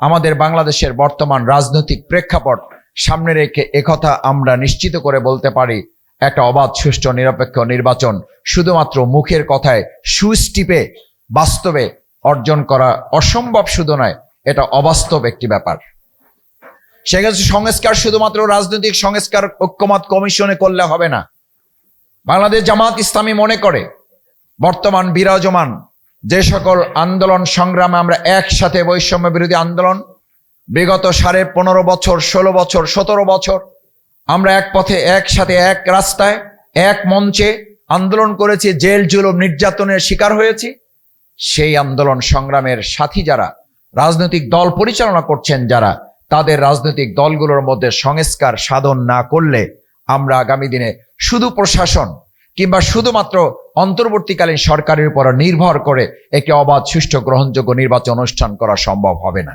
আমাদের বাংলাদেশের বর্তমান রাজনৈতিক প্রেক্ষাপট সামনে রেখে একথা আমরা নিশ্চিত করে বলতে পারি, একটা অবাধ, সুষ্ঠু, নিরপেক্ষ নির্বাচন শুধুমাত্র মুখের কথায় সুইচ টিপে বাস্তবে অর্জন করা অসম্ভব শুধু নয়, এটা অবাস্তব একটি ব্যাপার। সেক্ষেত্রে সংস্কার শুধুমাত্র রাজনৈতিক সংস্কার ঐক্যমত কমিশনে করলে হবে না। বাংলাদেশ জামাত ইসলামী মনে করে, বর্তমান বিরাজমান যে সকল আন্দোলন সংগ্রামে আমরা একসাথে বৈষম্য বিরোধী আন্দোলন, বিগত সাড়ে পনেরো বছর, ষোলো বছর, সতেরো বছর আমরা এক পথে, একসাথে, এক রাস্তায়, এক মঞ্চে আন্দোলন করেছি, জেল, জুলুম, নির্যাতনের শিকার হয়েছি। সেই আন্দোলন সংগ্রামের সাথী যারা, রাজনৈতিক দল পরিচালনা করছেন যারা, তাদের রাজনৈতিক দলগুলোর মধ্যে সংস্কার সাধন না করলে আমরা আগামী দিনে শুধু প্রশাসন কিংবা শুধুমাত্র অন্তর্বর্তীকালীন সরকারের উপর নির্ভর করে একটি অবাধ সুষ্ঠু গ্রহণযোগ্য নির্বাচন অনুষ্ঠান করা সম্ভব হবে না।